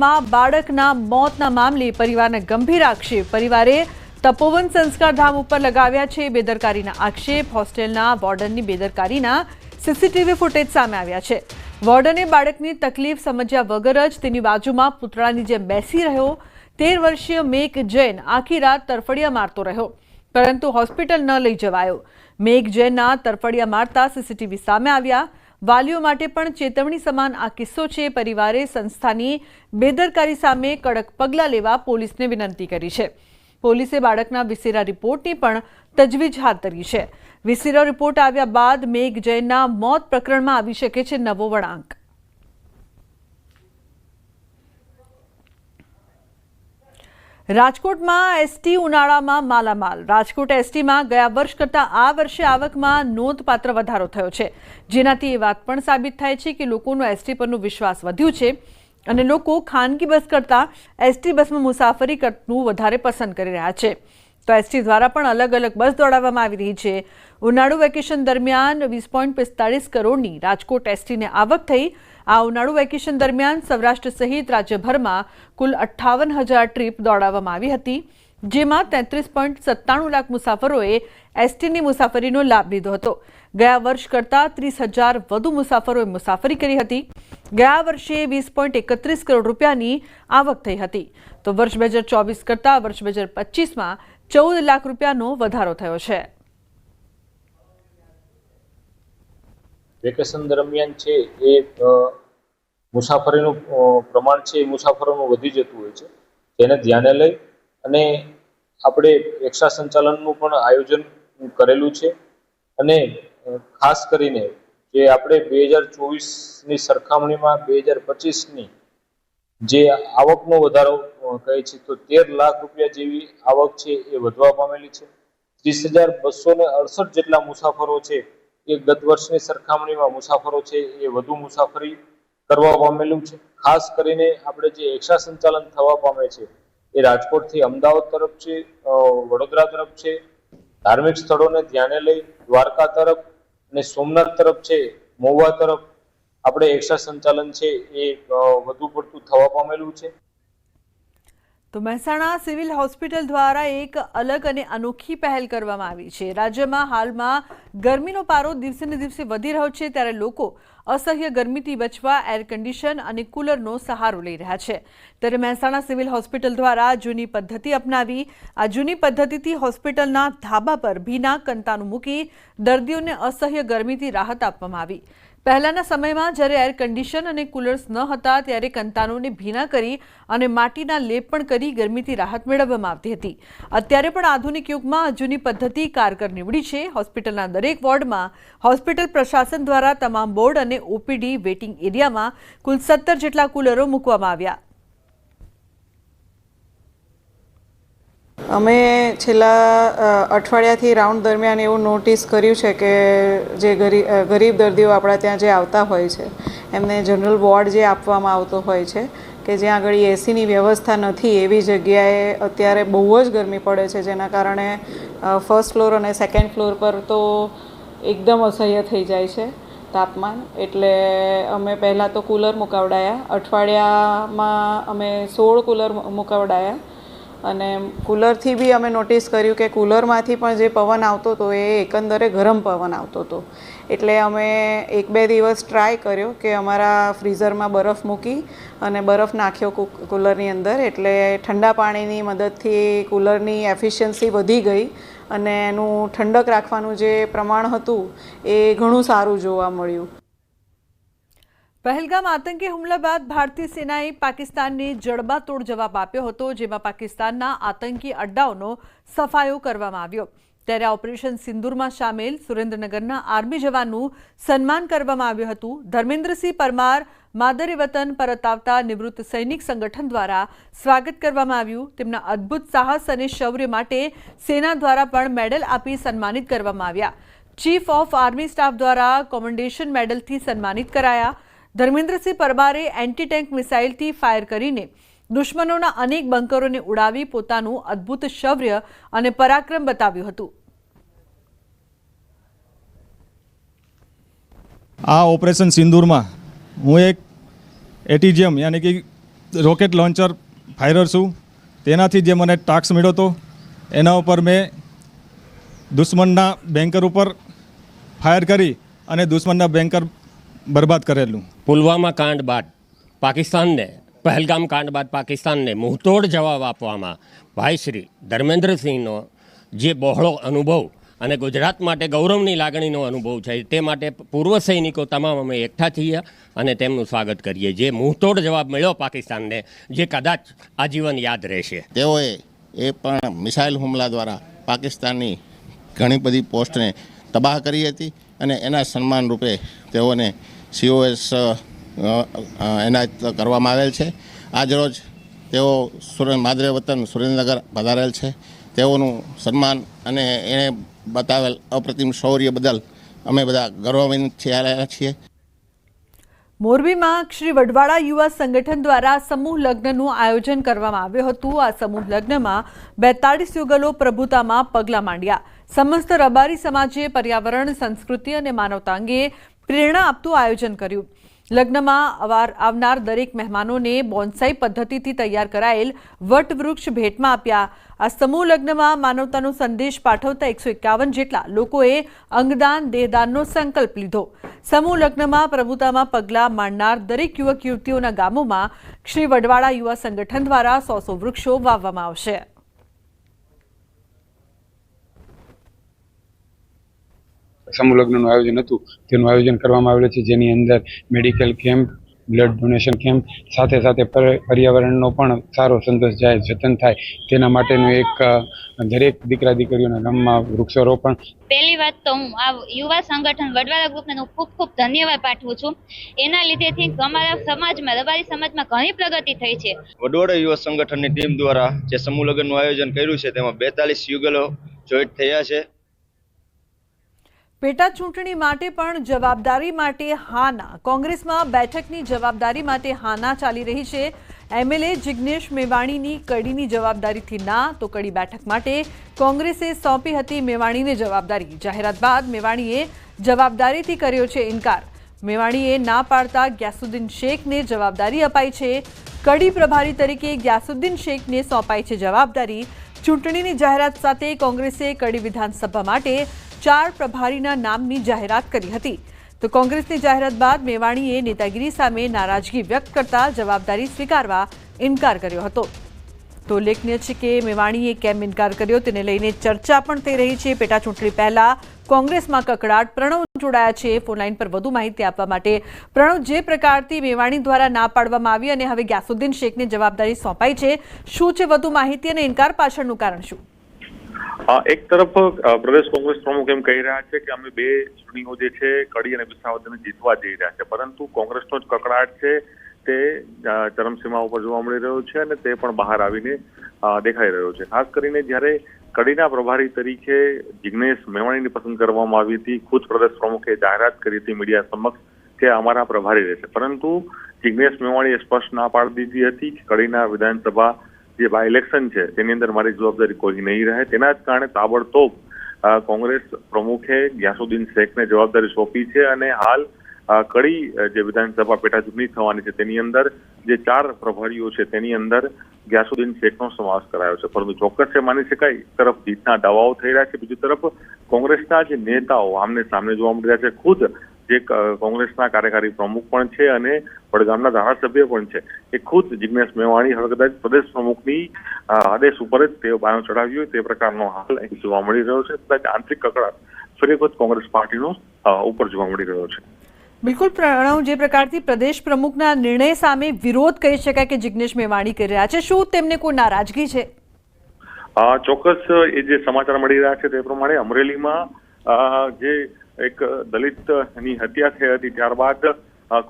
માં બાળકના મોતના મામલે પરિવારને ગંભીર આક્ષેપ. પરિવારે તપોવન સંસ્કાર ધામ ઉપર લગાવ્યા છે. બેદરકારીના આક્ષેપ. હોસ્ટેલના વોર્ડનની બેદરકારીના સીસીટીવી ફૂટેજ સામે આવ્યા છે. વોર્ડને બાળકની તકલીફ સમજ્યા વગર જ તેની બાજુમાં પૂતળાની જેમ બેસી રહ્યો. તેર વર્ષીય મેઘ જૈન આખી રાત તરફડિયા મારતો રહ્યો. પરંતુ હોસ્પિટલ ન લઈ જવાયો. મેઘ જૈનના તરફડિયા મારતા સીસીટીવી સામે આવ્યા. વાલીઓ માટે પણ ચેતવણી સમાન આ કિસ્સો છે. પરિવારે સંસ્થાની બેદરકારી સામે કડક પગલાં લેવા પોલીસને વિનંતી કરી છે. પોલીસે બાળકના વિસેરા રિપોર્ટની પણ તજવીજ હાથ ધરી છે. વિસેરા રિપોર્ટ આવ્યા બાદ મેઘ જૈનના મોત પ્રકરણમાં આવી શકે છે નવો વળાંક. રાજકોટમાં એસટી ઉનાળામાં માલામાલ. રાજકોટ એસટીમાં ગયા વર્ષ કરતાં આ વર્ષે આવકમાં નોંધપાત્ર વધારો થયો છે. જેનાથી એ વાત પણ સાબિત થાય છે કે લોકોનો એસટી પરનો વિશ્વાસ વધ્યો છે અને લોકો ખાનગી બસ કરતાં એસટી બસમાં મુસાફરી કરવું વધારે પસંદ કરી રહ્યા છે. તો એસટી દ્વારા પણ અલગ અલગ બસ દોડાવવામાં આવી રહી છે. ઉનાળુ વેકેશન દરમિયાન વીસ પોઈન્ટ પિસ્તાળીસ કરોડની રાજકોટ એસટીને આવક થઈ આ ઉનાળુ વેકેશન દરમિયાન સૌરાષ્ટ્ર સહિત રાજ્યભરમાં કુલ અઠ્ઠાવન હજાર ટ્રીપ દોડાવવામાં આવી હતી, જેમાં તેત્રીસ પોઈન્ટ સત્તાણું લાખ મુસાફરોએ એસટીની મુસાફરીનો લાભ લીધો હતો. ગયા વર્ષ કરતાં ત્રીસ હજાર વધુ મુસાફરોએ મુસાફરી કરી હતી. ગયા વર્ષે વીસ પોઈન્ટ એકત્રીસ કરોડ રૂપિયાની આવક થઈ હતી. તો વર્ષ બે હજાર ચોવીસ કરતાં વર્ષ બે હજાર પચીસમાં ચૌદ લાખ રૂપિયાનો વધારો થયો છે. વેકેશન દરમિયાન છે એ મુસાફરીનું પ્રમાણ છે એ મુસાફરોનું વધી જતું હોય છે. તેને ધ્યાને લઈ અને આપણે એક્સ્ટ્રા સંચાલનનું પણ આયોજન કરેલું છે. અને ખાસ કરીને જે આપણે બે હજાર ચોવીસની સરખામણીમાં બે હજાર પચીસની જે આવકનો વધારો કહે છે તો તેર લાખ રૂપિયા જેવી આવક છે એ વધવા પામેલી છે. ત્રીસ હજાર બસો ને અડસઠ જેટલા મુસાફરો છે એ ગત વર્ષની સરખામણીમાં મુસાફરો છે એ વધુ મુસાફરી કરવા પામેલું છે. ખાસ કરીને આપણે જે એક્સ્ટ્રા સંચાલન થવા પામે છે એ રાજકોટથી અમદાવાદ તરફ છે વડોદરા તરફ છે, ધાર્મિક સ્થળોને ધ્યાને લઈ દ્વારકા તરફ અને સોમનાથ તરફ છે મહુવા તરફ આપણે એક્સ્ટ્રા સંચાલન છે એ વધુ પડતું થવા પામેલું છે. તો મહેસાણા સિવિલ હોસ્પિટલ દ્વારા એક અલગ અને અનોખી પહેલ કરવામાં આવી છે. રાજ્યમાં હાલમાં ગરમીનો પારો દિવસે ને દિવસે વધી રહ્યો છે ત્યારે લોકો અસહ્ય ગરમીથી બચવા એર કન્ડિશન અને કુલરનો સહારો લઈ રહ્યા છે. ત્યારે મહેસાણા સિવિલ હોસ્પિટલ દ્વારા જૂની પદ્ધતિ અપનાવી, આ જૂની પદ્ધતિથી હોસ્પિટલના ધાબા પર ભીના કંતાનું મૂકી દર્દીઓને અસહ્ય ગરમીથી રાહત આપવામાં આવી. પહેલાના સમયમાં જ્યારે એર કન્ડિશન અને કુલર્સ ન હતા ત્યારે કંતાનોને ભીના કરી અને માટીના લેપ પણ કરી ગરમીથી રાહત મેળવવામાં આવતી હતી. અત્યારે પણ આધુનિક યુગમાં જૂની પદ્ધતિ કારગર નીવડી છે. હોસ્પિટલના દરેક વોર્ડમાં હોસ્પિટલ પ્રશાસન દ્વારા તમામ બોર્ડ અને ઓપીડી વેઇટિંગ એરિયામાં કુલ સત્તર જેટલા કુલરો મૂકવામાં આવ્યા. અમે છેલ્લા અઠવાડિયાથી રાઉન્ડ દરમિયાન એવું નોટિસ કર્યું છે કે જે ગરી ગરીબ દર્દીઓ આપણા ત્યાં જે આવતા હોય છે, એમને જનરલ વોર્ડ જે આપવામાં આવતો હોય છે, કે જ્યાં આગળ એસીની વ્યવસ્થા નથી, એવી જગ્યાએ અત્યારે બહુ જ ગરમી પડે છે, જેના કારણે ફર્સ્ટ ફ્લોર અને સેકન્ડ ફ્લોર પર તો એકદમ અસહ્ય થઈ જાય છે તાપમાન. એટલે અમે પહેલાં તો કુલર મુકાવડાયા. અઠવાડિયામાં અમે સોળ કુલર મુકાવડાયા. અને કુલરથી બી અમે નોટિસ કર્યું કે કુલરમાંથી પણ જે પવન આવતો હતો એ એકંદરે ગરમ પવન આવતો હતો. એટલે અમે એક બે દિવસ ટ્રાય કર્યો કે અમારા ફ્રીઝરમાં બરફ મૂકી અને બરફ નાખ્યો કૂલરની અંદર. એટલે ઠંડા પાણીની મદદથી કુલરની એફિશિયન્સી વધી ગઈ અને એનું ઠંડક રાખવાનું જે પ્રમાણ હતું એ ઘણું સારું જોવા મળ્યું. પહેલગામ આતંકી હુમલા બાદ ભારતીય સેનાએ પાકિસ્તાનને જડબાતોડ જવાબ આપ્યો હતો, જેમાં પાકિસ્તાનના આતંકી અડ્ડાઓનો સફાયો કરવામાં આવ્યો. ત્યારે ઓપરેશન સિંદુરમાં સામેલ સુરેન્દ્રનગરના આર્મી જવાનનું સન્માન કરવામાં આવ્યું હતું. ધર્મેન્દ્રસિંહ પરમાર, માદરે વતન પરત આવતા નિવૃત્ત સૈનિક સંગઠન દ્વારા સ્વાગત કરવામાં આવ્યું. તેમના અદ્ભુત સાહસ અને શૌર્ય માટે સેના દ્વારા પણ મેડલ આપી સન્માનિત કરવામાં આવ્યા. ચીફ ઓફ આર્મી સ્ટાફ દ્વારા કોમેન્ડેશન મેડલથી સન્માનિત કરાયા. ધર્મેન્દ્રસિંહ પરમારે એન્ટી ટેન્ક મિસાઇલથી ફાયર કરીને દુશ્મનોના અનેક બંકરોને ઉડાવી પોતાનું અદ્ભુત શૌર્ય અને પરાક્રમ બતાવ્યું હતું. આ ઓપરેશન સિંદૂરમાં હું એક એટીજીએમ યાની કે રોકેટ લોન્ચર ફાયરર છું. તેનાથી જે મને ટાસ્ક મળ્યો હતો, એના ઉપર મેં દુશ્મનના બેન્કર ઉપર ફાયર કરી અને દુશ્મનના બેન્કર બરબાદ કરેલું. પુલવામા કાંડ બાદ પાકિસ્તાનને, પહેલગામ કાંડ બાદ પાકિસ્તાનને મુંહતોડ જવાબ આપવામાં ભાઈ શ્રી ધર્મેન્દ્રસિંહનો જે બહોળો અનુભવ અને ગુજરાત માટે ગૌરવની લાગણીનો અનુભવ છે, તે માટે પૂર્વ સૈનિકો તમામ અમે એકઠા થઈએ અને તેમનું સ્વાગત કરીએ. જે મુંહતોડ જવાબ મળ્યો પાકિસ્તાનને, જે કદાચ આજીવન યાદ રહેશે. તેઓએ એ પણ મિસાઇલ હુમલા દ્વારા પાકિસ્તાનની ઘણી બધી પોસ્ટને તબાહ કરી હતી અને એના સન્માન રૂપે તેઓને સીઓએસ એનાયત કરવામાં આવેલ છે. આજરોજ તેઓ સુરે માદરે વતન સુરેન્દ્રનગર પધારેલ છે. તેઓનું સન્માન અને એણે બતાવેલ અપ્રતિમ શૌર્ય બદલ અમે બધા ગૌરવાન્વિત થયા છીએ. મોરબીમાં શ્રી વડવાળા યુવા સંગઠન દ્વારા સમૂહ લગ્નનું આયોજન કરવામાં આવ્યું હતું. આ સમૂહ લગ્નમાં બેતાળીસ યુગલો પ્રભુતામાં પગલાં માંડ્યા. સમસ્ત રબારી સમાજે પર્યાવરણ, સંસ્કૃતિ અને માનવતા અંગે પ્રેરણા આપતું આયોજન કર્યું. લગ્નમાં અવાર, આવનાર દરેક મહેમાનોને બોન્સાઈ પદ્ધતિથી તૈયાર કરાયેલ વટવૃક્ષ ભેટમાં આપ્યા. આ સમૂહ લગ્નમાં માનવતાનો સંદેશ પાઠવતા એકસો એકાવન જેટલા લોકોએ અંગદાન, દેહદાનનો સંકલ્પ લીધો. સમૂહ લગ્નમાં પ્રભુતામાં પગલાં માંડનાર દરેક યુવક યુવતીઓના ગામોમાં શ્રી વડવાળા યુવા સંગઠન દ્વારા સો સો વૃક્ષો વાવવામાં આવશે. સમૂહ લગ્નનું આયોજન હતું. તેનું આયોજન કરવામાં આવેલું છે જેની અંદર medical camp blood donation camp સાથે સાથે પર- પર્યાવરણનો પણ સારો સંદેશ જાય જતન થાય. તેના માટેનું એક દરેક દીકરા દીકરીઓના ગામમાં વૃક્ષારોપણ પહેલી વાત તો હું આ યુવા સંગઠન વડવાળા ગ્રુપને હું ખૂબ ખૂબ ધન્યવાદ પાઠવું છું. એના લીધેથી અમારા સમાજમાં રબારી સમાજમાં ઘણી પ્રગતિ થઈ છે. વડોદરા યુવા સંગઠનની ટીમ દ્વારા જે સમૂહ લગ્નનું આયોજન કર્યું છે તેમાં બેતાલીસ યુગલો જોઈન્ટ થયા છે. પેટા ચૂંટણી માટે પણ જવાબદારી માટે હાના. કોંગ્રેસમાં બેઠકની જવાબદારી માટે હાના ચાલી રહી છે. એમએલએ જિગ્નેશ મેવાણીની કડીની જવાબદારીથી ના, તો કડી બેઠક માટે કોંગ્રેસે સોંપી હતી મેવાણીને જવાબદારી. જાહેરાત બાદ મેવાણીએ જવાબદારીથી કર્યો છે ઇનકાર. મેવાણીએ ના પાડતા ગ્યાસુદ્દીન શેખને જવાબદારી અપાઈ છે. કડી પ્રભારી તરીકે ગ્યાસુદ્દીન શેખને સોંપાઈ છે જવાબદારી. ચૂંટણીની જાહેરાત સાથે કોંગ્રેસે કડી વિધાનસભા માટે ચાર પ્રભારીના નામની જાહેરાત કરી હતી. તો કોંગ્રેસની જાહેરાત બાદ મેવાણીએ નેતાગીરી સામે નારાજગી વ્યક્ત કરતા જવાબદારી સ્વીકારવા ઇનકાર કર્યો હતો. તો ઉલ્લેખનીય છે કે મેવાણીએ કેમ ઇનકાર કર્યો તેને લઈને ચર્ચા પણ થઈ રહી છે. પેટા ચૂંટણી પહેલા કોંગ્રેસમાં કકડાટ પ્રણવ જોડાયા છે. ફોનલાઈન પર વધુ માહિતી આપવા માટે પ્રણવ જે પ્રકારથી મેવાણી દ્વારા ના પાડવામાં આવી અને હવે ગ્યાસુદ્દીન શેખને જવાબદારી સોંપાઈ છે, શું છે વધુ માહિતી અને ઇનકાર પાછળનું કારણ શું? એક તરફ પ્રદેશ કોંગ્રેસ પ્રમુખ એમ કહી રહ્યા છે કે અમે બે ચૂંટણીઓ જે છે, કડી અને વિસાવદરને જીતવા જઈ રહ્યા છે. પરંતુ કોંગ્રેસનો જ કકડાટ છે તે ચરમસીમા ઉપર જોવા મળી રહ્યો છે અને તે પણ બહાર આવીને દેખાઈ રહ્યો છે. ખાસ કરીને જ્યારે કડીના પ્રભારી તરીકે જિગ્નેશ મેવાણીની પસંદ કરવામાં આવી હતી, ખુદ પ્રદેશ પ્રમુખે જાહેરાત કરી હતી મીડિયા સમક્ષ કે અમારા પ્રભારી રહેશે. પરંતુ જિગ્નેશ મેવાણીએ સ્પષ્ટ ના પાડી દીધી હતી કે કડીના વિધાનસભા જે બાય ઇલેક્શન છે, તેની અંદર મારી જવાબદારી કોઈ નહીં રહે. તેના જ કારણે તાબડતોબ કોંગ્રેસ પ્રમુખે ગ્યાસુદ્દીન શેખને જવાબદારી સોંપી છે અને હાલ કડી જે વિધાનસભા પેટા ચૂંટણી થવાની છે, તેની અંદર જે ચાર પ્રભારીઓ છે, તેની અંદર ગ્યાસુદ્દીન શેખનો સમાવેશ કરાયો છે. પરંતુ ચોક્કસ એ માની શકાય તરફ જીતના દાવાઓ થઈ રહ્યા છે, બીજી તરફ કોંગ્રેસના જે નેતાઓ આમને સામને જોવા મળી રહ્યા છે, ખુદ જે કોંગ્રેસના કાર્યકારી પ્રમુખ પણ છે અને વડગામના ધારાસભ્ય પણ છે. એ ખુદ જિગ્નેશ મેવાણી હવે કદાચ પ્રદેશ પ્રમુખની આદેશ ઉપર જ તેઓ બાયો ચડાવ્યું હોય તે પ્રકારનો હાલ અહીં જોવા મળી રહ્યો છે. કદાચ આંતરિક કકડાટ ફરી વખત કોંગ્રેસ પાર્ટીનો ઉપર જોવા મળી રહ્યો છે. બિલકુલ પ્રણવ જે પ્રકારથી પ્રદેશ પ્રમુખના નિર્ણય સામે વિરોધ કહી શકાય કે જિગ્નેશ મેવાણી કરી રહ્યા છે શું તેમને કોઈ નારાજગી છે? ચોક્કસ એ જે સમાચાર મળી રહ્યા છે તે પ્રમાણે અમરેલીમાં જે એક દલિતની હત્યા થઈ હતી. ત્યારબાદ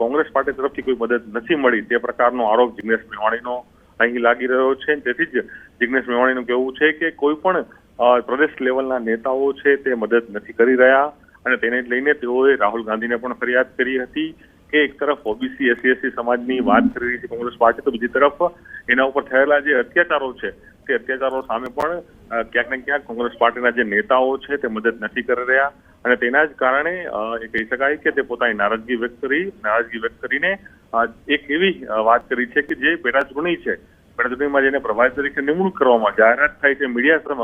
કોંગ્રેસ પાર્ટી તરફથી કોઈ મદદ નથી મળી. તે પ્રકારનો આરોપ જિગ્નેશ મેવાણીનો અહીં લાગી રહ્યો છે. તેથી જ જિગ્નેશ મેવાણીનું કહેવું છે કે કોઈ પણ પ્રદેશ લેવલના નેતાઓ છે તે મદદ નથી કરી રહ્યા. અને તેને લઈને તેઓએ રાહુલ ગાંધીને પણ ફરિયાદ કરી હતી કે એક તરફ ઓબીસી એસસી એસસી સમાજની વાત કરી રહી છે કોંગ્રેસ પાર્ટી તો બીજી તરફ એના ઉપર થયેલા જે અત્યાચારો છે તે અત્યાચારો સામે પણ ક્યાંક ને ક્યાંક કોંગ્રેસ પાર્ટીના જે નેતાઓ છે તે મદદ નથી કરી રહ્યા. અને તેના જ કારણે એ કહી શકાય કે તે પોતાની નારાજગી વ્યક્ત કરી, નારાજગી વ્યક્ત કરીને એક એવી વાત કરી છે કે જે પેટા ચૂંટણી છે. પેટા ચૂંટણીમાં જેને પ્રભારી તરીકે નિમણૂક કરવામાં, જાહેરાત થાય છે, મીડિયા સમક્ષ